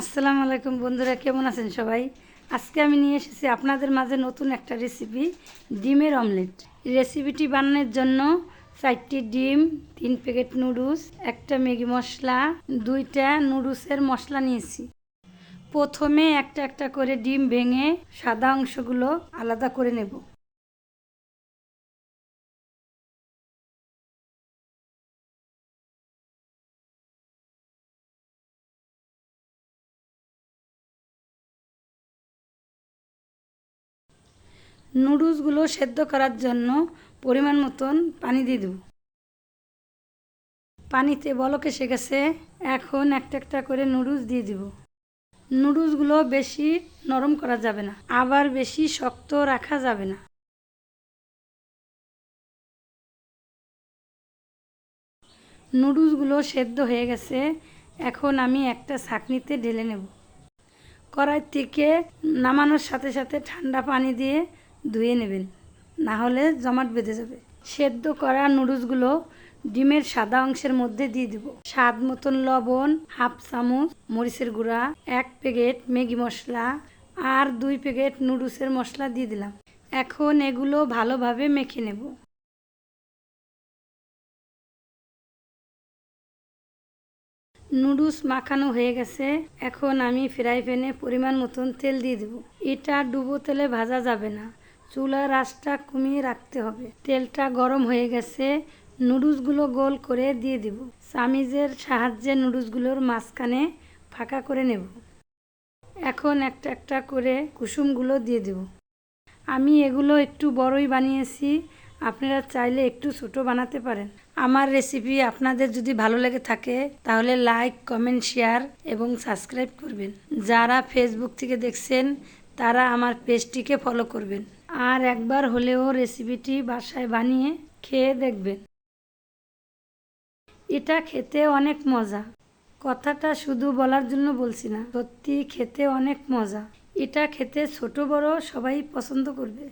আসসালামু আলাইকুম বন্ধুরা, কেমন আছেন সবাই? আজকে আমি নিয়ে এসেছি আপনাদের মাঝে নতুন একটা রেসিপি ডিমের অমলেট রেসিপিটি বানানোর জন্য চারটি ডিম, তিন প্যাকেট নুডলস একটা ম্যাগি মশলা, দুইটা নুডলসের মশলা নিয়েছি। প্রথমে একটা একটা করে ডিম ভেঙে সাদা অংশগুলো আলাদা করে নেব। নুডলসগুলো সেদ্ধ করার জন্য পরিমাণ মতন পানি দিয়ে দেব। পানিতে বলক এসে গেছে এখন একটা একটা করে নুডলস দিয়ে দিব। নুডলসগুলো বেশি নরম করা যাবে না, আবার বেশি শক্ত রাখা যাবে না। নুডলসগুলো সেদ্ধ হয়ে গেছে, এখন আমি একটা ছাঁকনিতে ঢেলে নেব। কড়াই থেকে নামানোর সাথে সাথে ঠান্ডা পানি দিয়ে ধুয়ে নেবেন। না হলে জমাট বেঁধে যাবে। সেদ্ধ করা নুডলসগুলো ডিমের সাদা অংশের মধ্যে দিয়ে দিব। স্বাদ মতন লবণ, হাফ চামচ মরিচের গুঁড়া, এক প্যাকেট ম্যাগি মশলা আর দুই প্যাকেট নুডলসের মশলা দিয়ে দিলাম। এখন এগুলো ভালোভাবে মেখে নেব। নুডলস মাখানো হয়ে গেছে। এখন আমি ফ্রাই প্যানে পরিমাণ মতন তেল দিয়ে দেব। এটা ডুবো তেলে ভাজা যাবে না। চুলার আঁচটা কমিয়ে রাখতে হবে। তেলটা গরম হয়ে গেছে, নুডলসগুলো গোল করে দিয়ে দিব। চামিজের সাহায্যে নুডলসগুলোর মাঝখানে ফাঁকা করে নেব। এখন একটা একটা করে কুসুমগুলো দিয়ে দেব। আমি এগুলো একটু বড়ই বানিয়েছি, আপনারা চাইলে একটু ছোট বানাতে পারেন। আমার রেসিপি আপনাদের যদি ভালো লেগে থাকে, তাহলে লাইক, কমেন্ট, শেয়ার এবং সাবস্ক্রাইব করবেন। যারা ফেসবুক থেকে দেখছেন, তারা আমার পেজটিকে ফলো করবেন। আর একবার হলেও রেসিপিটি বাসায় বানিয়ে খেয়ে দেখবেন। এটা খেতে অনেক মজা। কথাটা শুধু বলার জন্য বলছি না সত্যি খেতে অনেক মজা। এটা খেতে ছোট বড় সবাই পছন্দ করবে।